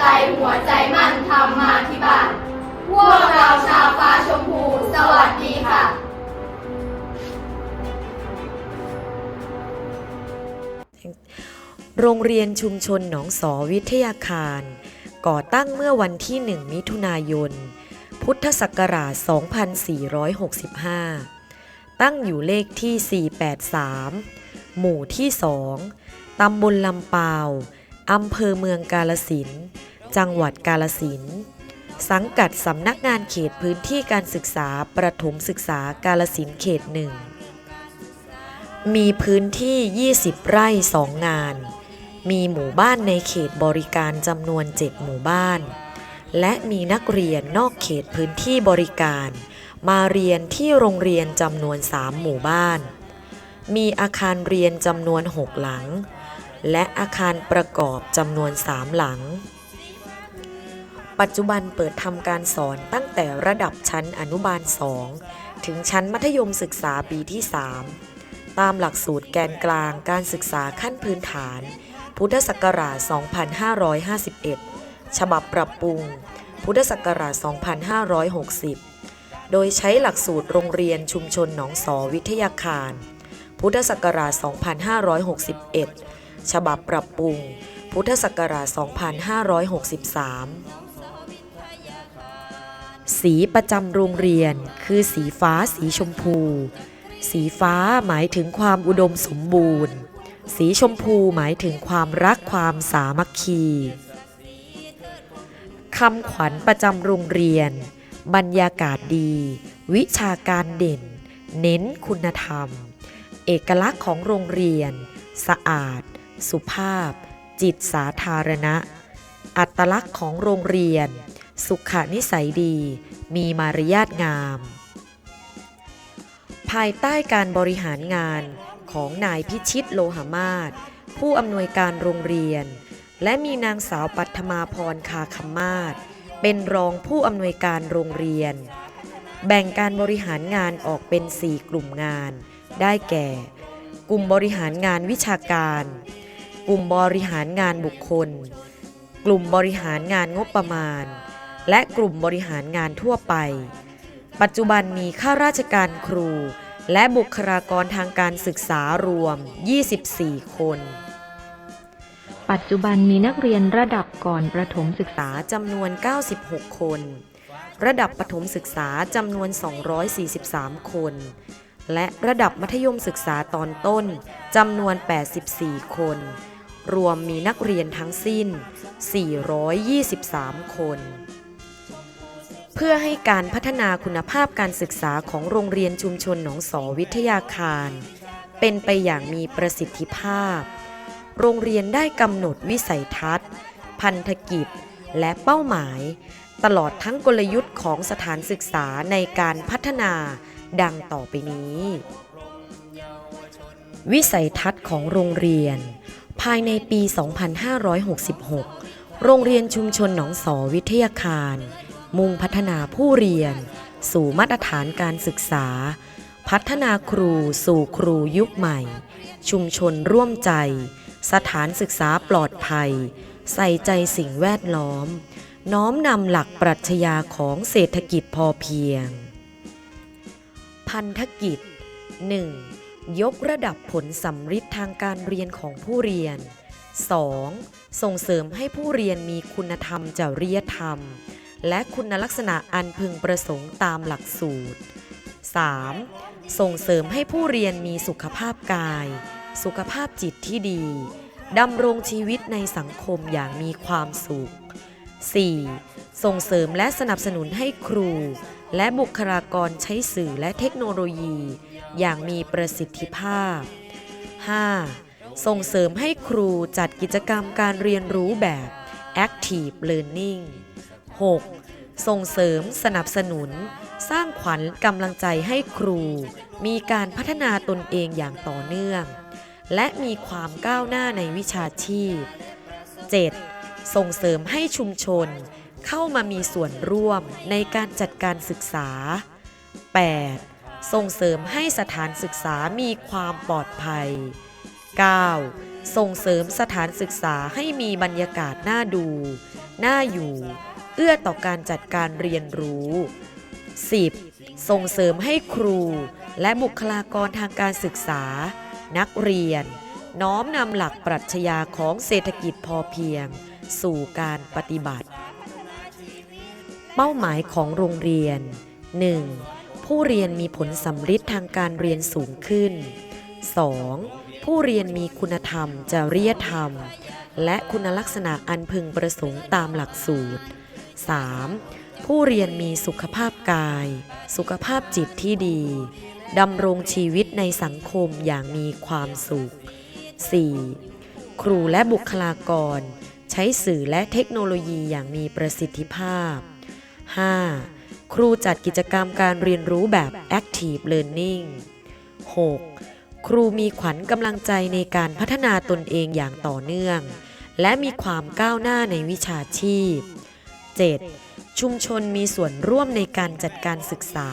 ไตยหัวใจมั่นทำมาที่บ้านพวกเราชาวฟ้าชมพู สวัสดีค่ะ โรงเรียนชุมชนหนองสอวิทยาคาร ก่อตั้งเมื่อวันที่ 1 มิถุนายน พุทธศักราช 2465 ตั้งอยู่เลขที่ 483 หมู่ที่ 2 ตำบลลำปาว อำเภอเมืองกาลสิน จังหวัดกาลสิน สังกัดสำนักงานเขตพื้นที่การศึกษาประถมศึกษากาลสินเขตหนึ่ง มีพื้นที่ 20 ไร่ 2 งาน มีหมู่บ้านในเขตบริการจำนวน 7 หมู่บ้าน และมีนักเรียนนอกเขตพื้นที่บริการ มาเรียนที่โรงเรียนจำนวน 3 หมู่บ้าน มีอาคารเรียนจำนวน 6 หลัง และอาคารประกอบจำนวน 3 หลัง ปัจจุบันเปิดทำการสอนตั้งแต่ระดับชั้นอนุบาล 2 ถึงชั้นมัธยมศึกษาปีที่ 3 ตามหลักสูตรแกนกลางการศึกษาขั้นพื้นฐาน พุทธศักราช 2551 ฉบับปรับปรุง พุทธศักราช 2560โดยใช้หลักสูตรโรงเรียนชุมชนหนองสอวิทยาคาร พุทธศักราช 2561 ฉบับปรับปรุง พุทธศักราช 2563 สีประจำโรงเรียนคือสีฟ้าสีชมพู สีฟ้าหมายถึงความอุดมสมบูรณ์ สีชมพูหมายถึงความรักความสามัคคีคำขวัญประจำโรงเรียน บรรยากาศดี วิชาการเด่น เน้นคุณธรรม เอกลักษณ์ของโรงเรียน สะอาด สุภาพ จิตสาธารณะ อัตลักษณ์ของโรงเรียน สุขนิสัยดี มีมารยาทงาม ภายใต้การบริหารงานของนายพิชิตโลหมาศผู้อำนวยการโรงเรียน และมีนางสาวปัทมาพรคาคมาศเป็นรองผู้อำนวยการโรงเรียน แบ่งการบริหารงานออกเป็น 4 กลุ่มงาน ได้แก่ กลุ่มบริหารงานวิชาการ กลุ่มบริหารงานบุคคล กลุ่มบริหารงานงบประมาณ และกลุ่มบริหารงานทั่วไป ปัจจุบันมีข้าราชการครู และบุคลากรทางการศึกษารวม 24 คน ปัจจุบันมีนักเรียนระดับก่อนประถมศึกษาจำนวน 96 คน ระดับประถมศึกษาจำนวน 243 คน และระดับมัธยมศึกษาตอนต้นจำนวน 84 คน รวมมีนักเรียนทั้งสิ้น 423 คน เพื่อให้การพัฒนาคุณภาพการศึกษาของโรงเรียนชุมชนหนองสอวิทยาคาร เป็นไปอย่างมีประสิทธิภาพ โรงเรียนได้กำหนดวิสัยทัศน์ พันธกิจ และเป้าหมาย ตลอดทั้งกลยุทธ์ของสถานศึกษาในการพัฒนาดังต่อไปนี้ วิสัยทัศน์ของโรงเรียน ภายในปี 2566 โรงเรียนชุมชนหนองสอวิทยาคาร มุ่งพัฒนาผู้เรียน สู่มาตรฐานการศึกษา พัฒนาครูสู่ครูยุคใหม่ ชุมชนร่วมใจ สถานศึกษาปลอดภัย ใส่ใจสิ่งแวดล้อม น้อมนำหลักปรัชญาของเศรษฐกิจพอเพียง พันธกิจ 1. ยกระดับผลสำฤทธิ์ทางการเรียนของผู้เรียน 2. ส่งเสริมให้ผู้เรียนมีคุณธรรมจริยธรรม และคุณลักษณะอันพึงประสงค์ตามหลักสูตร 3. ส่งเสริมให้ผู้เรียนมีสุขภาพกาย สุขภาพจิตที่ดีดำรงชีวิตในสังคมอย่างมีความสุข 4. ส่งเสริมและสนับสนุนให้ครู และบุคลากรใช้สื่อและเทคโนโลยี อย่างมีประสิทธิภาพ 5. ส่งเสริมให้ครูจัดกิจกรรมการเรียนรู้แบบ Active Learning 6. ส่งเสริมสนับสนุน สร้างขวัญกำลังใจให้ครู มีการพัฒนาตนเองอย่างต่อเนื่อง และมีความก้าวหน้าในวิชาชีพ 7. ส่งเสริมให้ชุมชน เข้ามามีส่วนร่วมในการจัดการศึกษา 8. ส่งเสริมให้สถานศึกษามีความปลอดภัย 9. ส่งเสริมสถานศึกษาให้มีบรรยากาศน่าดู น่าอยู่ เอื้อต่อการจัดการเรียนรู้ 10. ส่งเสริมให้ครู และบุคลากรทางการศึกษา นักเรียน น้อมนำหลักปรัชญาของเศรษฐกิจพอเพียง สู่การปฏิบัติ เป้าหมายของโรงเรียน 1. ผู้เรียนมีผลสำฤทธิ์ทางการเรียนสูงขึ้น 2. ผู้เรียนมีคุณธรรม จริยธรรม และคุณลักษณะอันพึงประสงค์ตามหลักสูตร 3. ผู้เรียนมีสุขภาพกาย สุขภาพจิตที่ดีดำรงชีวิตในสังคมอย่างมีความสุข 4. ครูและบุคลากร ใช้สื่อและเทคโนโลยีอย่างมีประสิทธิภาพ 5. ครูจัดกิจกรรมการเรียนรู้แบบ Active Learning 6. ครูมีขวัญกำลังใจในการพัฒนาตนเองอย่างต่อเนื่อง และมีความก้าวหน้าในวิชาชีพ 7. ชุมชนมีส่วนร่วมในการจัดการศึกษา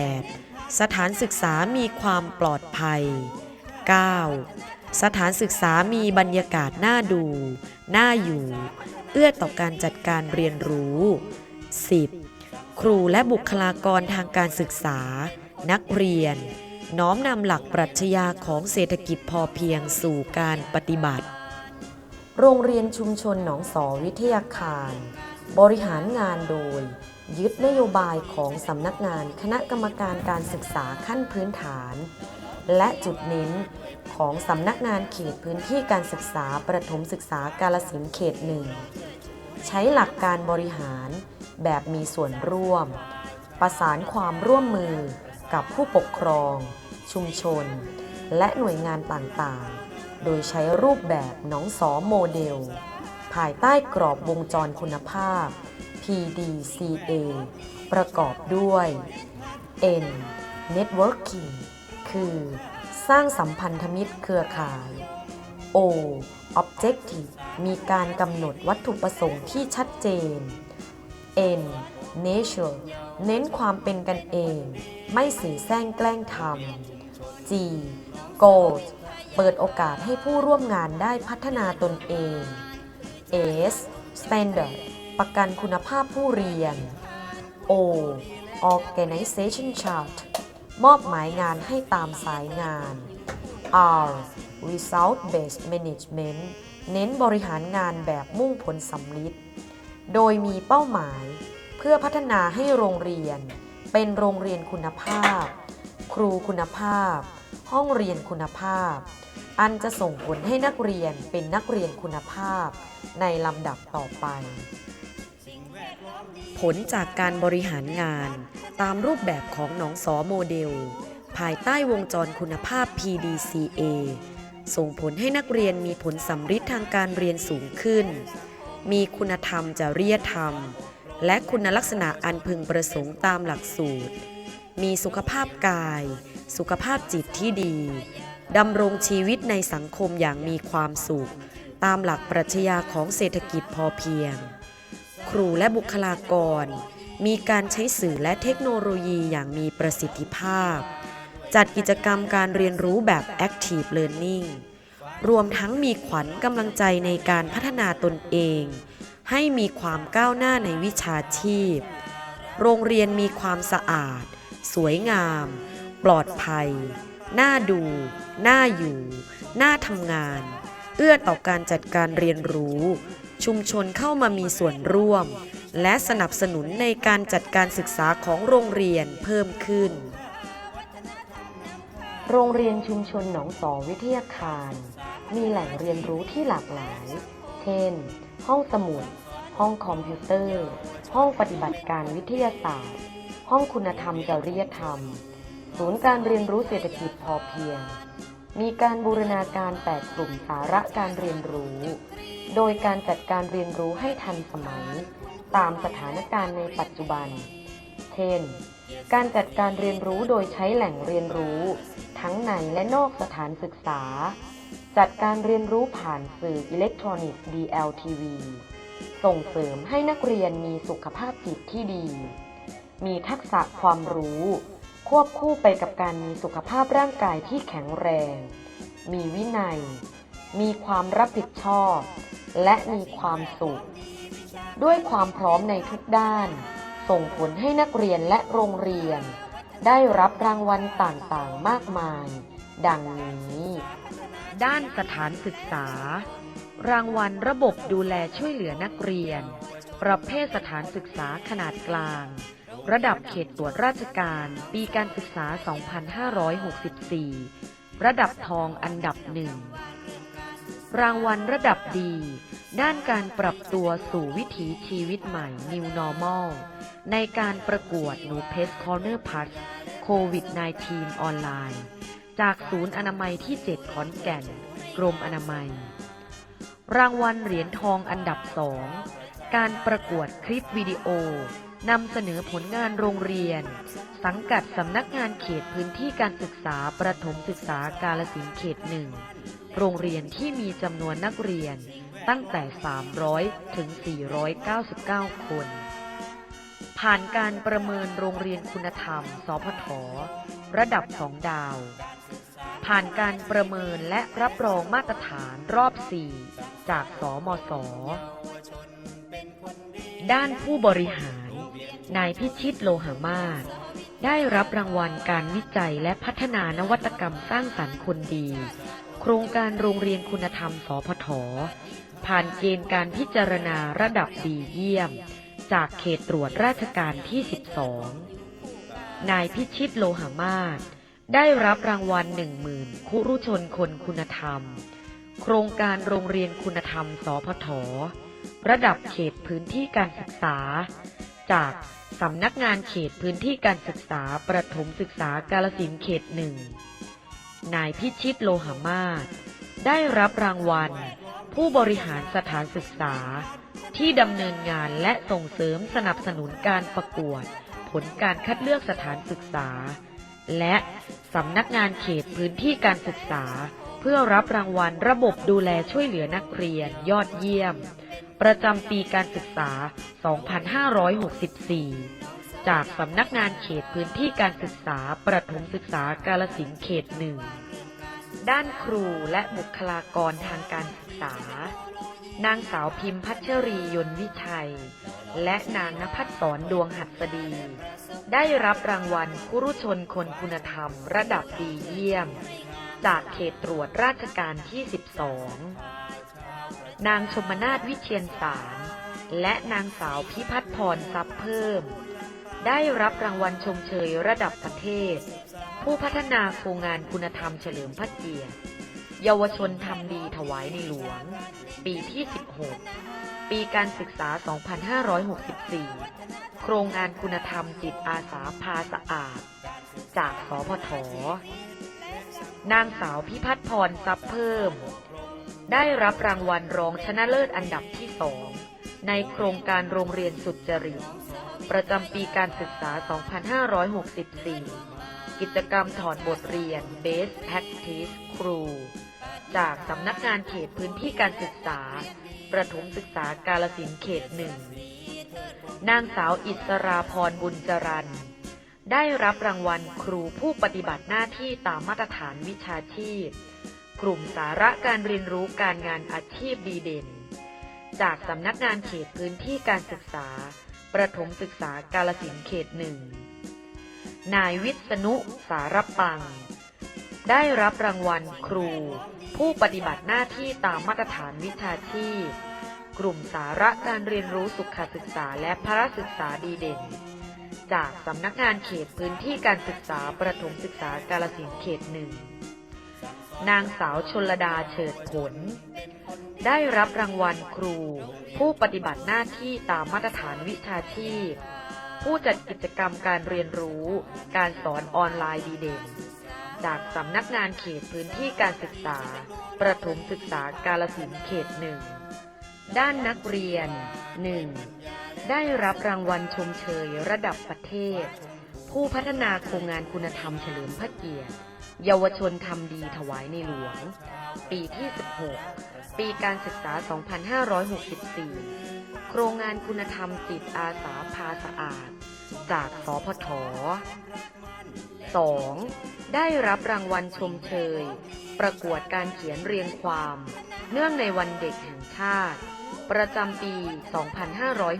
8. สถานศึกษามีความปลอดภัย 9. สถานศึกษามีบรรยากาศน่าดู น่าอยู่ เอื้อต่อการจัดการเรียนรู้ 10. ครูและบุคลากรทางการศึกษา นักเรียน น้อมนำหลักปรัชญาของเศรษฐกิจพอเพียงสู่การปฏิบัติ โรงเรียนชุมชนหนองสอวิทยาคาร บริหารงานโดย ยึดนโยบายของสำนักงานคณะกรรมการการศึกษาขั้นพื้นฐาน และจุดเน้นของสำนักงานเขตพื้นที่การศึกษาประถมศึกษากาลสินเขตหนึ่งใช้หลักการบริหาร แบบมีส่วนร่วม ประสานความร่วมมือกับผู้ปกครอง ชุมชน และหน่วยงานต่างๆ โดยใช้รูปแบบน้องสอโมเดล ภายใต้กรอบวงจรคุณภาพ PDCA ประกอบด้วย N Networking คือ สร้างสัมพันธมิตรเครือข่าย O Objective มีการกำหนดวัตถุประสงค์ที่ชัดเจน N Nature เน้นความเป็นกันเอง ไม่สื่อแซงแกล้งทำ G Goals เปิดโอกาสให้ผู้ร่วมงานได้พัฒนาตนเอง S Standard ประกันคุณภาพผู้เรียน O Organization Chart มอบหมายงานให้ตามสายงาน R Result Based Management เน้นบริหารงานแบบมุ่งผลสำลิด โดยมีเป้าหมาย เพื่อพัฒนาให้โรงเรียน เป็นโรงเรียนคุณภาพ ครูคุณภาพ ห้องเรียนคุณภาพ อันจะส่งผลให้นักเรียนเป็นนักเรียนคุณภาพ ในลำดับต่อไป ผลจากการบริหารงาน ตามรูปแบบของหนองสอโมเดล ภายใต้วงจรคุณภาพ PDCA ส่งผลให้นักเรียนมีผลสำฤทธิ์ทางการเรียนสูงขึ้น มีคุณธรรมจริยธรรม และคุณลักษณะอันพึงประสงค์ตามหลักสูตร มีสุขภาพกาย สุขภาพจิตที่ดีดำรงชีวิตในสังคมอย่างมีความสุข ตามหลักปรัชญาของเศรษฐกิจพอเพียง ครูและบุคลากร มีการใช้สื่อและเทคโนโลยีอย่างมีประสิทธิภาพ จัดกิจกรรมการเรียนรู้แบบ Active Learning รวมทั้งมีขวัญกำลังใจในการพัฒนาตนเอง ให้มีความก้าวหน้าในวิชาชีพ โรงเรียนมีความสะอาด สวยงาม ปลอดภัย น่าดู น่าอยู่ น่าทำงาน เอื้อต่อการจัดการเรียนรู้ ชุมชนเข้ามามีส่วนร่วม และสนับสนุนในการจัดการศึกษาของโรงเรียนเพิ่มขึ้น โรงเรียนชุมชนหนองสอวิทยาคาร มีแหล่งเรียนรู้ที่หลากหลาย เช่น ห้องสมุด ห้องคอมพิวเตอร์ ห้องปฏิบัติการวิทยาศาสตร์ ห้องคุณธรรมจริยธรรม ศูนย์การเรียนรู้เศรษฐกิจพอเพียง มีการบูรณาการแปดกลุ่มสาระการเรียนรู้ โดยการจัดการเรียนรู้ให้ทันสมัย ตามสถานการณ์ในปัจจุบันเเช่น การจัดการเรียนรู้โดยใช้แหล่งเรียนรู้ ทั้งในและนอกสถานศึกษา จัดการเรียนรู้ผ่านสื่ออิเล็กทรอนิกส์ DLTV ส่งเสริมให้นักเรียนมีสุขภาพจิตที่ดี มีทักษะความรู้ ควบคู่ไปกับการมีสุขภาพร่างกายที่แข็งแรง มีวินัย มีความรับผิดชอบ และมีความสุข ด้วยความพร้อมในทุกด้าน ส่งผลให้นักเรียนและโรงเรียน ได้รับรางวัลต่างๆ มากมาย ดังนี้ ด้านสถานศึกษา รางวัลระบบดูแลช่วยเหลือนักเรียน ประเภทสถานศึกษาขนาดกลาง ระดับเขตตรวจราชการ ปีการศึกษา 2564 ระดับทองอันดับหนึ่ง รางวัลระดับดี ด้านการปรับตัวสู่วิถีชีวิตใหม่ New Normal ในการประกวดหนูเพสคอร์เนอร์พัสโควิด -19 ออนไลน์ จากศูนย์อนามัยที่ 7 ขอนแก่น กรมอนามัย รางวัลเหรียญทองอันดับสอง การประกวดคลิปวิดีโอนำเสนอผลงานโรงเรียน สังกัดสำนักงานเขตพื้นที่การศึกษาประถมศึกษากาลสินเขตหนึ่ง โรงเรียนที่มีจำนวนนักเรียนตั้งแต่ 300 ถึง 499 คน ผ่านการประเมินโรงเรียนคุณธรรม สพท ระดับสองดาว ผ่านการประเมินและรับรองมาตรฐานรอบ 4 จากสมส ด้านผู้บริหาร นายพิชิตโลหามาศได้รับรางวัลการวิจัยและพัฒนานวัตกรรมสร้างสรรค์คนดี โครงการโรงเรียนคุณธรรม สพท ผ่านเกณฑ์การพิจารณาระดับดีเยี่ยม จากเขตตรวจราชการที่ 12 นายพิชิตโลหามาศ ได้รับรางวัลหนึ่งหมื่นคุรุชนคนคุณธรรม โครงการโรงเรียนคุณธรรม สพท ระดับเขตพื้นที่การศึกษา จากสำนักงานเขตพื้นที่การศึกษาประถมศึกษากาลสินเขตหนึ่ง นายพิชิตโลหามาศได้รับรางวัล ผู้บริหารสถานศึกษา ที่ดำเนินงานและส่งเสริมสนับสนุนการประกวด ผลการคัดเลือกสถานศึกษา และสำนักงานเขตพื้นที่การศึกษา เพื่อรับรางวัลระบบดูแลช่วยเหลือนักเรียนยอดเยี่ยม ประจำปีการศึกษา 2564 จากสำนักงานเขตพื้นที่การศึกษาประถมศึกษากาลสินเขตหนึ่งด้านครูและบุคลากรทางการศึกษา นางสาวพิมพ์พัชรียนวิชัย และนางนภัสสรดวงหัสดี ได้รับรางวัลคุรุชนคนคุณธรรมระดับดีเยี่ยม จากเขตตรวจราชการที่ 12 นางชมนาทวิเชียนสาร และนางสาวพิพัฒน์พรทรัพย์เพิ่ม ได้รับรางวัลชมเชยระดับประเทศ ผู้พัฒนาโครงงานคุณธรรมเฉลิมพระเกียรติ เยาวชนทำดีถวายในหลวง ปีที่ 16 ปีการศึกษา 2564 โครงงานคุณธรรมจิตอาสาพาสะอาด จากสพทนางสาวพิพัฒน์พรทรัพย์เพิ่ม ได้รับรางวัลรองชนะเลิศอันดับที่สองในโครงการโรงเรียนสุจริต ประจำปีการศึกษา 2564 กิจกรรมถอดบทเรียน Best Practice ครู จากสำนักงานเขตพื้นที่การศึกษา ประถมศึกษากาลสินเขตหนึ่ง นางสาวอิสราพรบุญจรันได้รับรางวัลครูผู้ปฏิบัติหน้าที่ตามมาตรฐานวิชาชีพ กลุ่มสาระการเรียนรู้การงานอาชีพดีเด่น จากสำนักงานเขตพื้นที่การศึกษา ประถมศึกษากาลสินเขตหนึ่ง นายวิษณุสารปัง ได้รับรางวัลครู ผู้ปฏิบัติหน้าที่ตามมาตรฐานวิชาชีพ กลุ่มสาระการเรียนรู้สุขศึกษาและพระศึกษาดีเด่น จากสำนักงานเขตพื้นที่การศึกษาประถมศึกษากาลสินเขตหนึ่งนางสาวชนลดาเฉิดผล ได้รับรางวัลครู ผู้ปฏิบัติหน้าที่ตามมาตรฐานวิชาชีพ ผู้จัดกิจกรรมการเรียนรู้ การสอนออนไลน์ดีเด่น จากสำนักงานเขตพื้นที่การศึกษา ประถมศึกษากาลสินเขตหนึ่ง ด้านนักเรียน 1. ได้รับรางวัลชมเชยระดับประเทศ ผู้พัฒนาโครงงานคุณธรรมเฉลิมพระเกียรติ เยาวชนทำดีถวายในหลวง ปีที่ 16 ปีการศึกษา 2564 โครงงานคุณธรรมจิตอาสาพาสะอาด จากสพท 2. ได้รับรางวัลชมเชย ประกวดการเขียนเรียงความ เนื่องในวันเด็กแห่งชาติ ประจำปี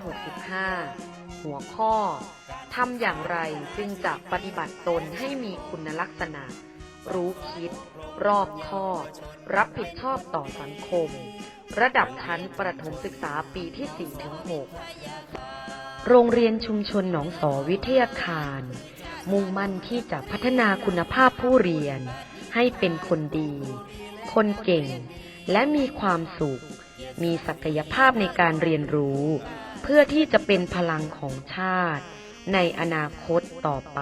2565 หัวข้อทำอย่างไรจึงจะปฏิบัติตนให้มีคุณลักษณะ รู้คิด รอบคอบ รับผิดชอบต่อสังคม ระดับชั้นประถมศึกษาปีที่ 4-6 โรงเรียนชุมชนหนองสอวิทยาคาร มุ่งมั่นที่จะพัฒนาคุณภาพผู้เรียน ให้เป็นคนดี คนเก่ง และมีความสุข มีศักยภาพในการเรียนรู้ เพื่อที่จะเป็นพลังของชาติ ในอนาคตต่อไป